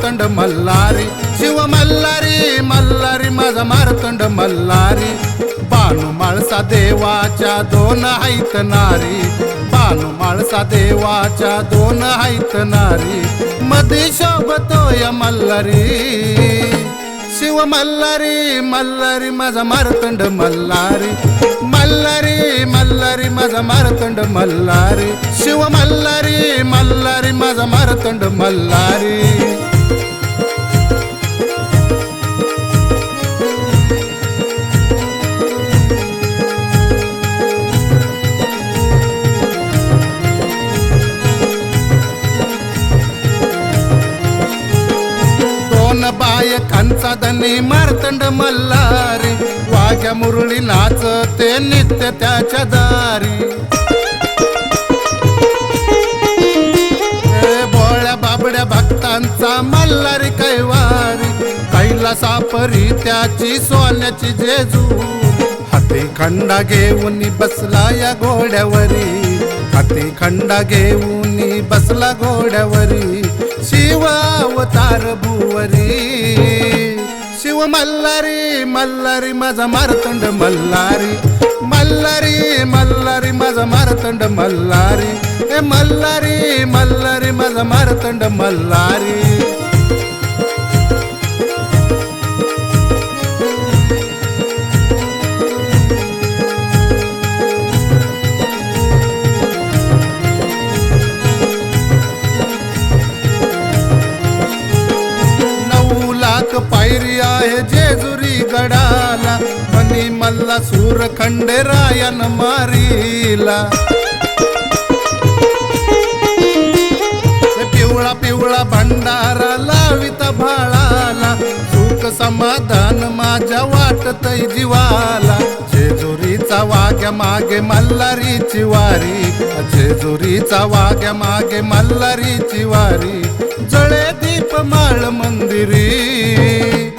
मारतंड मल्हारी. शिव मल्हारी मल्हारी माझा मारतंड मल्हारी. बानू माळसा देवाच्या दोन हायत नारी. बानू माळसा देवाच्या दोन हायत नारी. मध्ये शोभतोय मल्हारी. शिव मल्हारी मल्हारी माझा मारतंड मल्हारी. मल्हारी मल्हारी माझा मारतंड मल्हारी. शिव मल्हारी मल्हारी माझा मारतंड मल्हारी. बाय मारतंड मल्हारी. वाघ्या मुरळी नाचते नित्य त्याच्या दारी. बोळ्या भोळ्या बाबड्या भक्तांचा मल्हारी कैवारी. कैलासापरी त्याची सोन्याची जेजू हाती खंडा घेऊन बसला या घोड्यावरी. हाती खंडा घेऊन बसला घोड्यावरी. शिव अवतार भुवरी. शिव मल्हारी मल्हारी माझा मारतंड मल्हारी मल्हारी मल्हारी माझा मारतंड मल्हारी ए मल्हारी मल्हारी माझा मारतंड मल्हारी मनी सूर खंडेरायन मारीला पिवळा पिवळा भंडारा लावित भाळाला सुख समाधान माझ्या वाटत जीवाला जेजुरीचा वाग्या मागे मल्हारीची वारी जेजुरीचा वाग्या मागे मल्हारीची वारी जळे दीप माळ मंदिरी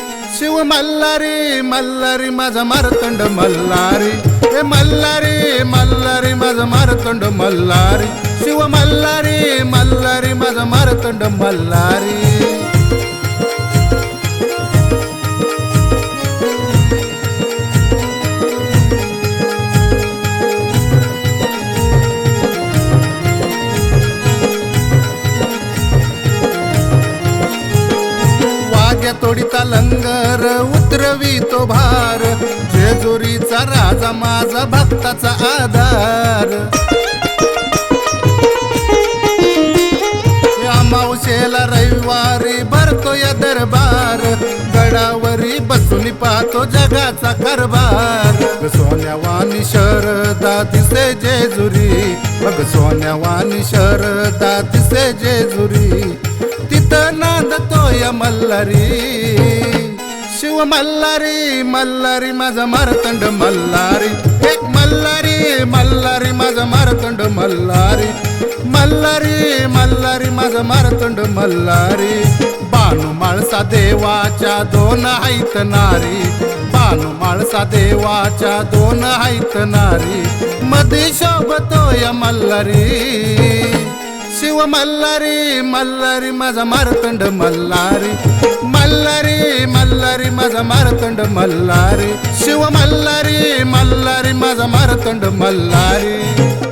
शिव मल्हारी मल्हारी माझा मारतंड मल्हारी हे मल्हारी मल्हारी माझा मारतंड मल्हारी शिव मल्हारी मल्हारी माझा मारतंड मल्हारी वाग्या भार. जेजुरीचा राजा माझा भक्ताचा आधार. अमावशेला रविवारी भरतो या दरबार. गडावरी बसून पाहतो जगाचा कारभार. सोन्यावानी शरदा दिसे जेजुरी. मग सोन्यावानी शरदा दिसे जेजुरी. तिथं नांदतोय मल्हारी. शिव मल्लारी मल्लारी माझा मारतंड मल्लारी. हे मल्लारी मल्लारी माझा मारतंड मल्लारी. मल्लारी मल्लारी माझा मारतंड मल्लारी. बानू माळसा देवाच्या दोन हायत नारी. बानू माळसा देवाच्या दोन हायत नारी. मध्ये शोभतोय मल्लारी. शिव मल्लारी मल्लारी माझा मारतंड मल्लारी मल्लारी मल्लारी माझा मारतंड मल्लारी शिव मल्लारी मल्लारी माझा मारतंड मल्लारी